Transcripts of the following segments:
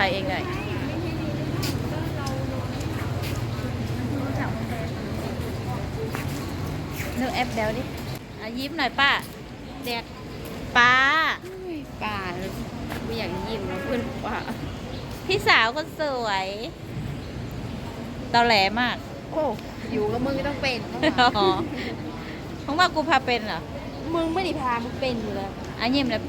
ถ่ายเองเลยเลือกแอปเดวดิอะยิ้มหน่อยป้าแดดป้าป่าไม่อยากยิ้มแล้วเพื่อนบอกว่าพี่สาวคนสวยตอแหลมาก โอ้อยู่กับมึงก็ต้องเป็นอ๋อของว่ากูพาเป็นเหรอ มึงไม่ได้พามึงเป็นอยู่แล้วอะยิ้มเลย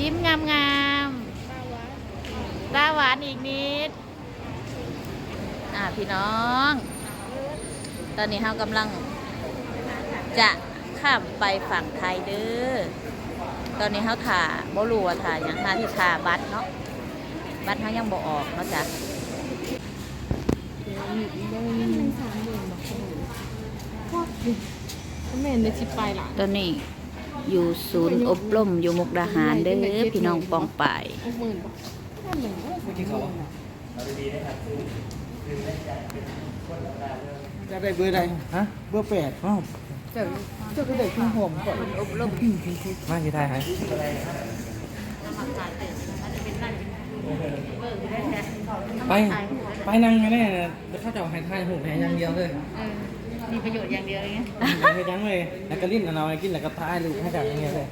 ยิ้มงามงามๆตาหวานอีกนิด อะพี่น้อง ตอนนี้เรากำลัง จะข้ามไปฝั่งไทยเด้อ ตอนนี้เขาถ่าบ่รู้ว่าถ่าอย่างถ่าที่ถ่าบัตรเนาะ บัตรเขายังบ่ออกเนาะจ้ะมันสามหมื่นบอกเขาแม่ในชิปไปล่ะตอนนี้ อยู่ศูนย์อบรมอยู่มุกดาหารเด้อพี่น้องปองป่ายหกหมื่นบอกห้าหมื่นก็หกหมื่นจะได้เบอร์ใดฮะเบอร์แปดอ้าวจะจะก็ได้คุณหอมก่อนอบรมมากี่ไทยฮะไปไปนั่งไงเนี่ยเดี๋ยวเขาจะเอาให้ไทยหูแหอย่างเดียวเลย มีประโยชน์อย่างเดียวเลยไงไปยังเลยแล้วก็ลิ้นเอาไปกินแล้วก็ทายลูกให้กับอย่างเงี้ยเลย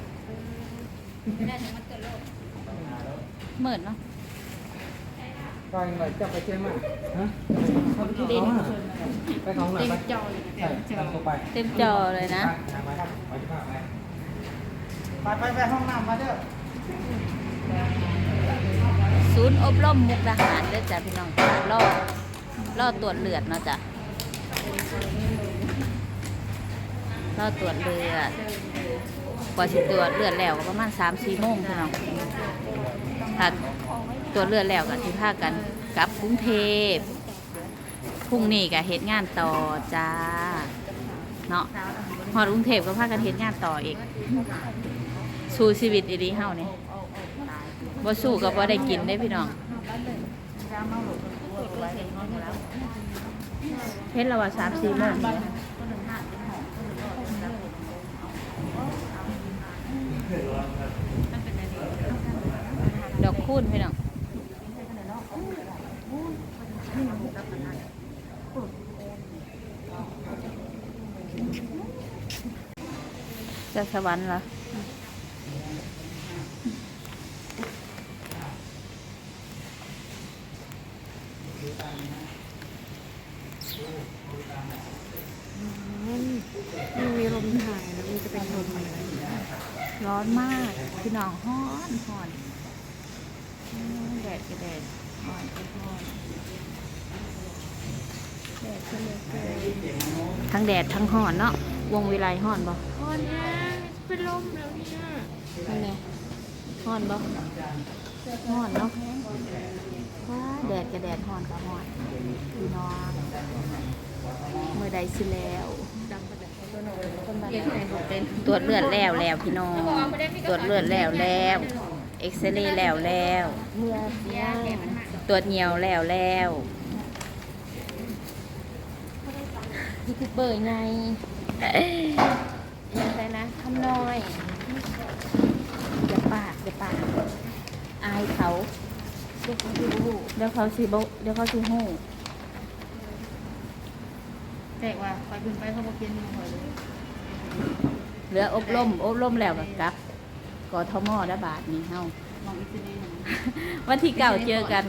เหมือนเนาะตอนเราจะไปเชื่อมากฮะเขาไปที่เขาอะไปเขาหน่อยไปจอยใช่ตามตัวไปเต็มจอเลยนะไปไปไปไปไปไปห้องน้ำมาเด้อศูนย์อบรมมุกดาหารเด้อจ้ะพี่น้องจ้ะรอรอตรวจเลือดเนาะจ้ะ รอตรวจเลือดกว่าสิตรวจเลือดแล้วก็ประมาณสามสี่โมงพี่น้องถ้าตรวจเลือดแล้วก็สิพากันกลับกรุงเทพพรุ่งนี้ก็เฮ็ดงานต่อจ้า เนาะฮอกรุงเทพก็พากันเฮ็ดงานต่ออีก สู้ชีวิตอีดีเฮานี่บ่สู้ก็บ่ได้กินได้พี่น้อง เฮ็ดละว่าสามสี่โมงเนี่ยดอกคูณพี่น้องจะสวรรค์เหรอ มันมีลมถ่ายแล้วมันจะเป็นลมอะไร ร้อนมาก พี่น้องฮ้อนฮ้อนอื ก็แดดฮ้อนก็ฮ้อนแดดก็เลยเกินทั้งแดดทั้งฮ้อนเนาะวงวิไลฮ้อนบ่ตอนนี้เป็นลมแล้วเนี่ยนั่นไงฮ้อนบ่ฮ้อนเนาะว้าแดดก็แดดฮ้อนก็ฮ้อนพี่น้องเมื่อใดสิแล้วตัวเป็นตรวจเลือดแล้วแล้วพี่น้องตรวจเลือดแล้วแล้ว อ็กซเรย์แล้วแล้ว เมื่อเสียตรวจเหนียวแล้วแล้วยูทูบเบอร์ไงยังไงนะคำน้อยอย่าปากอย่าปากอายเขาเด็กดูเดี๋ยวเขาสิบเดี๋ยวเขาสิหู้แต่ว่าคอยขึ้นไปเขาบอกเพียนหนึ่งหัวเลยเหลืออบรมอบรมแล้วกับ กลับกทมระบาดนี้เฮามองอีกทีนึงวันที่เก่าเจอกัน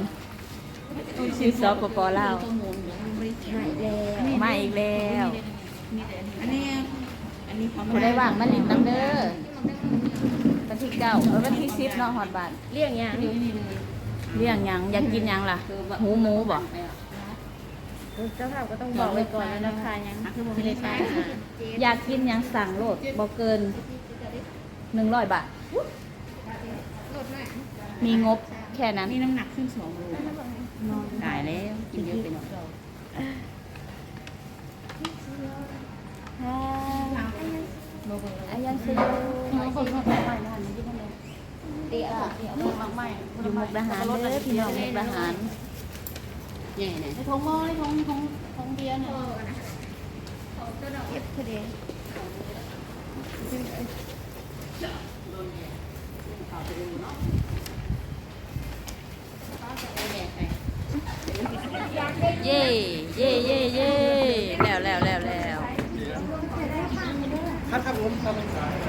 ชื่อสปปลาวข้อมูลยังไม่ถ่ายแล้วมาอีกแล้วอันนี้อันนี้เขาผู้ได้ว่างมาลินน้ำเด้อวันที่เก่าเออวันที่สิบเนาะฮอดบาทเรียกยังนี่เรื่องหยังอยากกินหยังล่ะหูหมูบ่เจ้าภาพก็ต้องบอกไว้ก่อนแล้วนะคะยังไม่ได้ใช้อยากกินหยังสั่งโลดบ่เกิน หนึ่งร้อยบาท มีงบแค่นั้นนี่น้ำหนักขึ้นสองโลตายแล้วกินเยอะไปหน่อยอายังสยูเตี้ยเตี้ยมากไม่อยู่มุกดาหารเด้อพี่น้องมุกดาหารใหญ่เนี่ยในทงหม้อในทงทงทงเบียร์เนี่ยเก็บพอดี เย่เย่เย่เย่แล้วแล้วแล้วแล้ว ครับครับผมครับ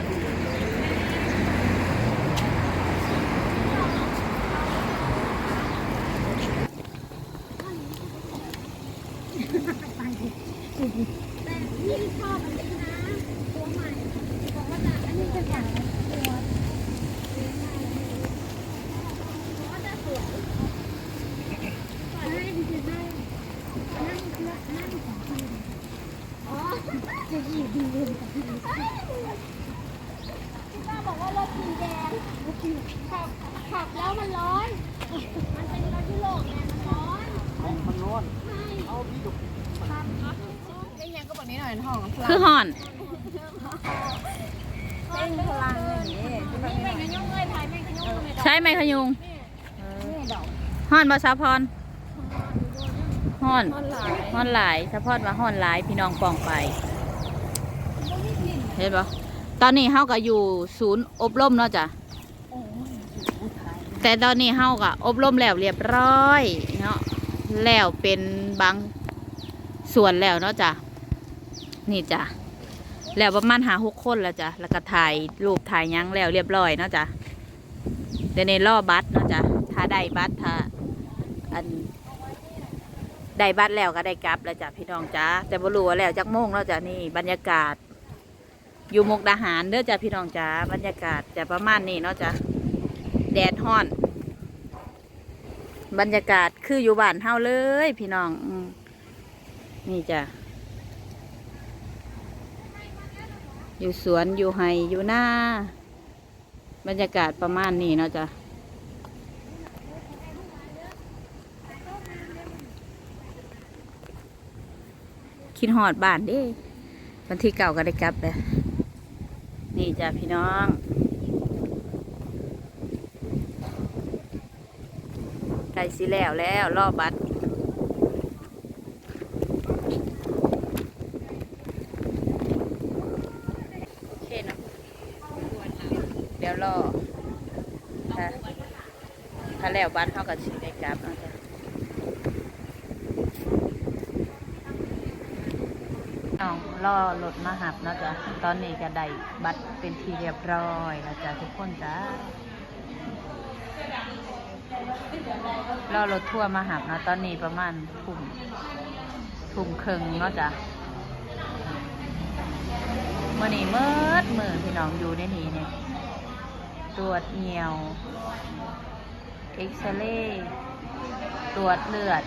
เลยใช้ไหมขยุงนี่ดอกห่อนบาสาพรห่อนท่อนห่อนหลายสะพอดว่าห่อนหลายพี่น้องปองไป เห็นปะตอนนี้เฮาก็อยู่ศูนย์อบรมเนาะจ้ะแต่ตอนนี้เฮาก็อบรมแล้วเรียบร้อยเนาะแล้วเป็นบางส่วนแล้วเนาะจ้ะนี่จ้ะแล้วประมาณหาหกคนแล้วจ้ะแล้วก็ถ่ายรูปถ่ายยั้งแล้วเรียบร้อยเนาะจ้ะ ดี๋ยวในรอบัตรเนาะจ้ะถ้าได้บัตรถ้าอันได้บัตรแล้วก็ได้กลับแล้วจ้ะพี่น้องจ้าแต่บ่รู้ว่าแล้วจักโมงแล้วจ้ะนี่บรรยากาศ อยู่มุกดาหารเด้อจ้ะพี่น้องจ้าบรรยากาศจะประมาณนี้เนาะจ้ะแดดฮ้อน บรรยากาศคืออยู่บ้านเฮาเลย พี่น้องอนี่จ้ะอยู่สวนอยู่ไฮอยู่หน้า บรรยากาศประมาณนี้เนาะจ้ะคิดหอดบ้านด้วันที่เก่าก็ได้กลับเลยนี่จ้ะพี่น้องไก่สิแล้วแล้วรอบบัตรโอเคเนาะเดี๋ยวรอถ้าถ้าแล้วบัตรเขาก็สิได้กลับนาะจ้ะเอารอรถมาหับนะจ้ะตอนนี้ก็ได้บัตรเป็นทีเรียบร้อยแล้วจ้ะทุกคนจ้ารอรถทั่วมาหับนะตอนนี้ประมาณทุ่มทุ่มครึ่งเนาะจ้ะมื่อนี้เมิดมือพี่น้องอยู่ในนี้เนี่ยตรวจเหนียว เอ็กซเรย์ตรวจเลือด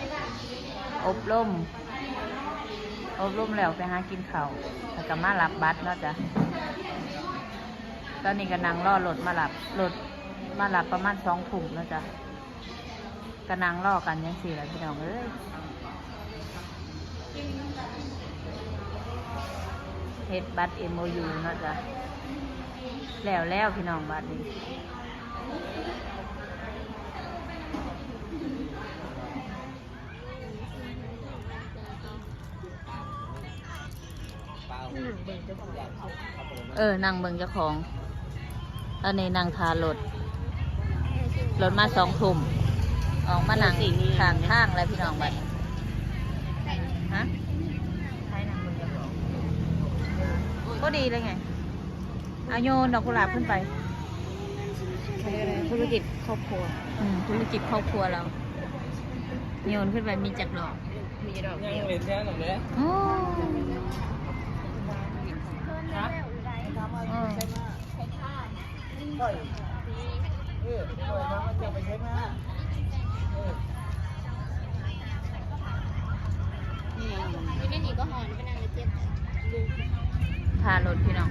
อบรมอบรมแล้วไปหากินข้าวแล้วก็มารับบัตรเนาะจ้ะตอนนี้ก็นั่งรอรถมารับรถมารับประมาณสองถุ่มแล้วจ้ะกำลังรอกันยังสี่แหละพี่น้องเอ้ยเฮ็ดบัตร MOU เนาะจ้ะแล้วแล้วพี่น้องบัตรนี้ เออนั่งเบิ่งเจ้าของอันนี้นั่งทารถรถมาสองทุ่มออกมาหนังทางข้างแล้วพี่น้องบัดฮะใช้หนังบนกระบอกก็ดีเลยไงเอาโยนดอกกุหลาบขึ้นไปธุรกิจครอบครัวอืมธุรกิจครอบครัวเราโยนขึ้นไปมีจักดอกมีดอกยังเดียวเล่นแค่หนึ่งเลย โอ้ ครับ เออ ปล่อยเออปล่อยมาจะไปใช้มาเออไม่หนีก็หอนไปนั่งในเจ็บพารถพี่น้อง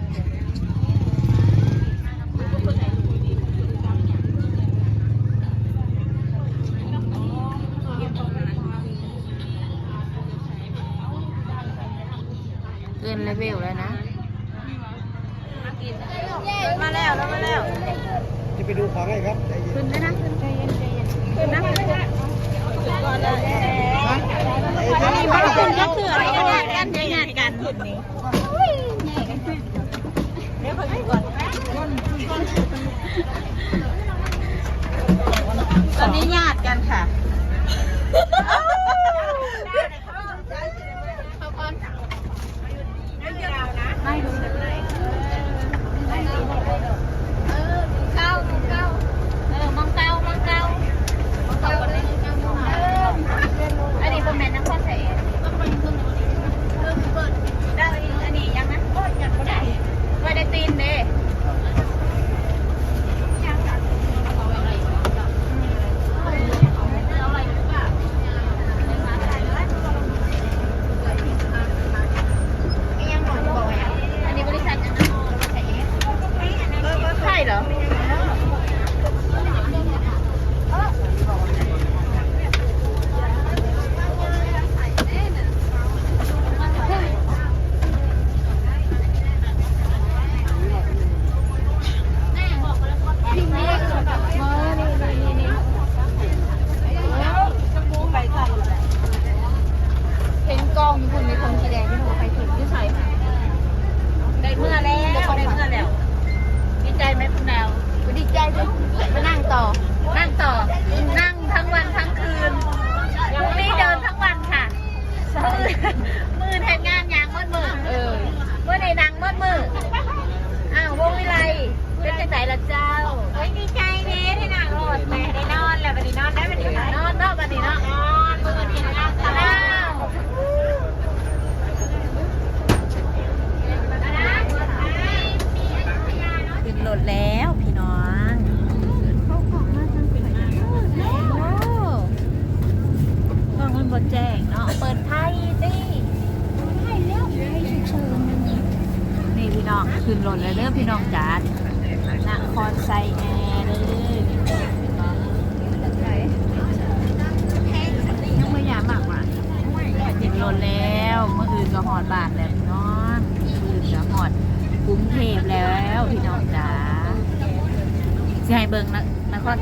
สิให้เบิ่งนะนคร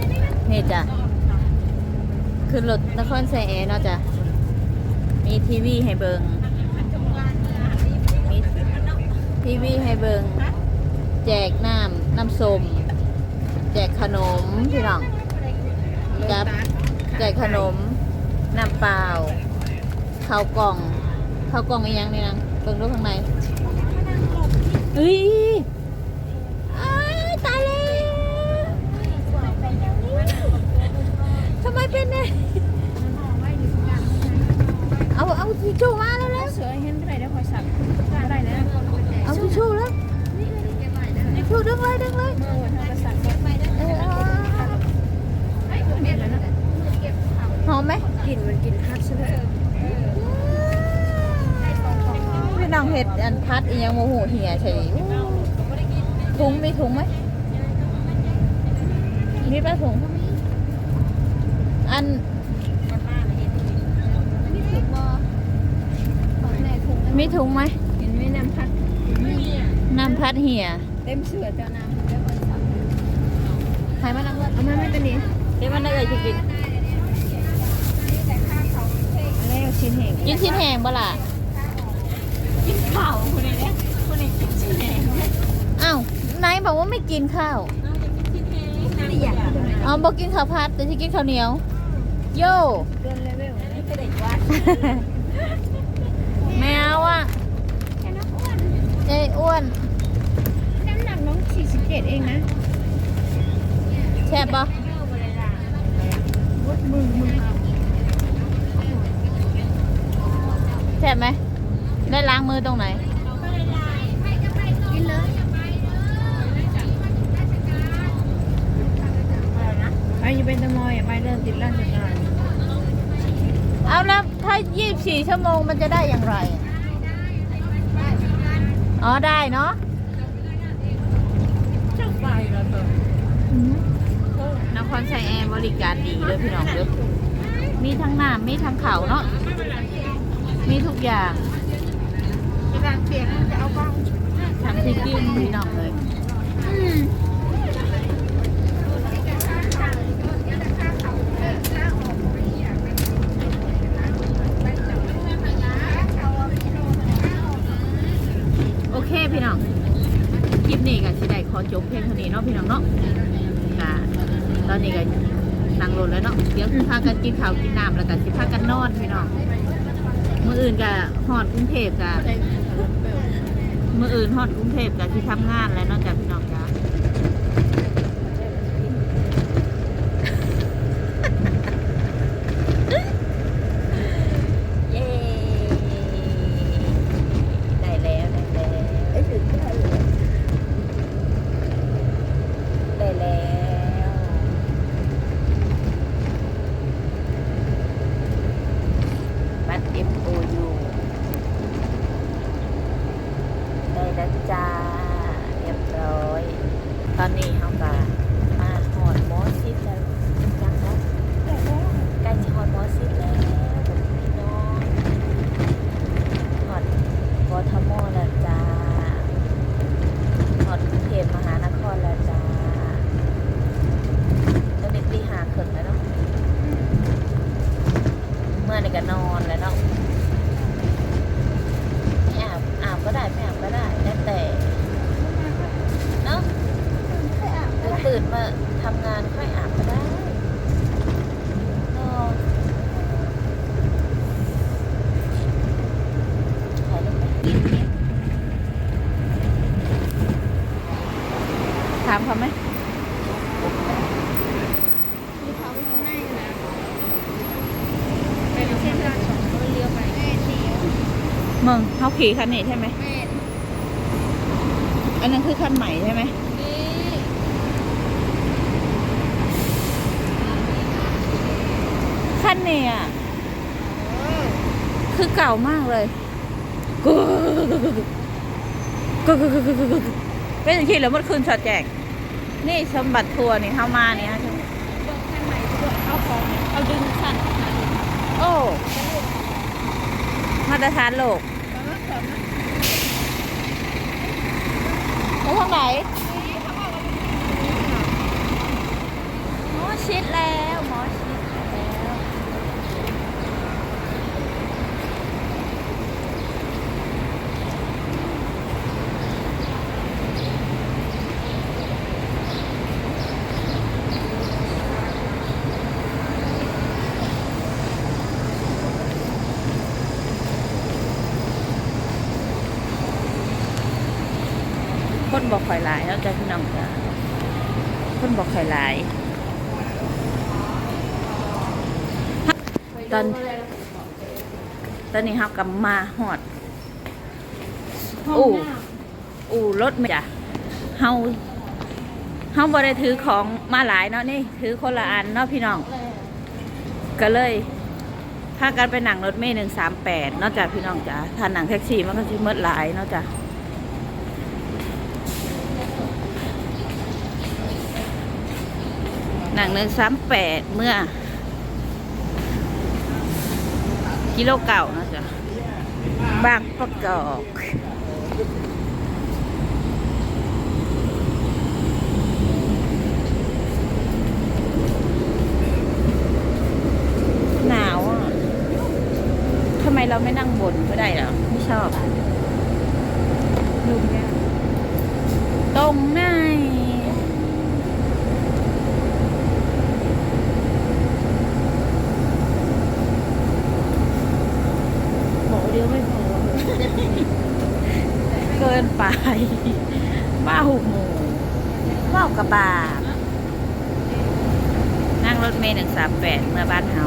นี่จ้ะขึ้นรถนครไซแอร์เนาะจ้ะมีทีวีให้เบิงมีทีวีให้เบิงแจกน้ำน้ำส้มแจกขนมพี่น้องกับแจกขนมน้ำเปล่าข้าวกล่องข้าวกล่องอีกอย่างนี่นะเบิ่งดูข้างในเฮ้ยอ้ายตายแล้วทำ ไมเป็นเนี่ยเอาเอาทิชชู่มาแล้วแล้วเสือเห็นอะไรได้คอยสั่งอะไรนะเอาทิชชู่แล้วทิชชู่ดึงเลยดึงเลยเมื่อวันทางกษัตริย์ไปได้เออหอมไหมกินมันกินคัดใช่ไหมพี่น้องเห็ดอันพัดอีหยังโมโหเหียใช่ถุงมีถุงไหมมีปลาถุง อันนี่ถูกบอของไหนถูกมีถุงไหมเห็นไหมน้ำพัดน้ำพัดเหียเต็มเสือเจ้าน้ำได้คอยสั่งใครมานั่งเล่นเอามาไม่เป็นนี้เดี๋ยวมันได้เลยจะกินอะไรเอาชิ้นแห้งกินชิ้นแห้งบ่ล่ะกินข้าวคนนี้เนี่ยคนนี้กินชิ้นแห้งอ้าวไหนายบอกว่าไม่กินข้าวนี่อยากกินอะไรอ๋อบอกกินข้าวผัดแต่ที่กินข้าวเหนียว โย่เกินเลเวลนี่เป็นเด็กวัดแมวอะแค่น้ำอ้วนเอ้ยอ้วน น้ำหนักน้อง47เองนะแซ่บปะวุดมือมือแซ่บไหม ได้ล้างมือตรงไหนกินเลยไปอยู่เป็นตะมอยไปเดินติดร้านจัดการ เอาแล้วถ้า 24 ชั่วโมงมันจะได้อย่างไร อ๋อได้เนาะช่างไปแล้วเถอะนครชัยแอร์บริการดีเลยพี่น้องเด้อมีทั้งน้ำมีทั้งเขาเนาะ มีทุกอย่างกระดานเปียกจะเอาบ้างทั้งที่กินพี่น้องเลย โอเคพี่น้อง คลิปนี้ก็สิได้ขอจบเพียงเท่านี้เนาะพี่น้องเนาะค่ะตอนนี้ก็นั่งรถแล้วเนาะ เดี๋ยวสิพา กินข้าวกินน้ำแล้วก็สิพากันนอนพี่น้องมื้ออื่นก็หอดกรุงเทพก็มื้ออื่นหอดกรุงเทพก็สิทำงานแล้วนาะจ้ะพี่น้อกจากย้ได้แล้วได้แล้ว ไอ้ถึงที่ไหน ได้แล้วบัตร MOU ได้แล้วจ้า เรียบร้อย ตอนนี้เขาก็มาหอดหมอซิดแล้วจังเนาะใกล้จะหอดหมอซิดแล้วพี่น้องหอดกทมแล้วจ้าหอดกรุงเทพมหานครแล้วจ้า ตอนนี้ตีหาครึ่งแล้วเนาะ เมื่อนี่ก็นอนแล้วเนาะไม่อาบอาบก็ได้ไม่อาบก็ได้แล้วแต่ เนาะหรือตื่นมาทำงานค่อยอาบก็ได้เนาะ มึงเขาขี่คันนี้ใช่ไหมแม่นอันนั้นคือคันใหม่ใช่ไหมนี่คันนี้อะคือเก่ามากเลยกูกูกูกูกูกูกูเป็นอย่างที่แล้วมันคืนสอดแจก นี่สมบัติทัวร์นี่เข้ามาเนี่ยฮะเบิกคันใหม่เบิกเอาของเอาดึงสั่นออกมาดูโอ้มาตรฐานโลก แล้วทางไหนหมอชิดแล้วหมอชิดแล้วคนบอกข่อยหลายแล้วจ้ะพี่น้องจ้ะ คนบอกข่อยหลาย ตอน ตอนนี้เฮากำมาหอดห้องอู้น้อู่รถไม่จ้ะเฮาเฮาบ่ได้ถือของมาหลายเนาะนี่ ถือคนละอันเนาะพี่น้องำเลยก็เลยพากันไปหนังรถเมย์หนึ่งสามแปดนอกจากพี่น้องจ้ะถ้าหนังแท็กซี่มันก็จะเมื่อหลายเนาะจ้ะ หนังหนึ่งสามแปดเมื่อ กิโลเก่านะจ้ะบางประกอบหนาวอะทำไมเราไม่นั่งบนก็ได้หรอไม่ชอบลุงเนี่ยตรงไหน บอกเดียวไม่พอเกินไปบ้าหูหมูบ้ากระบาดนั่งรถเมล์หนึ่งสามแปดเมื่อบ้านเฮา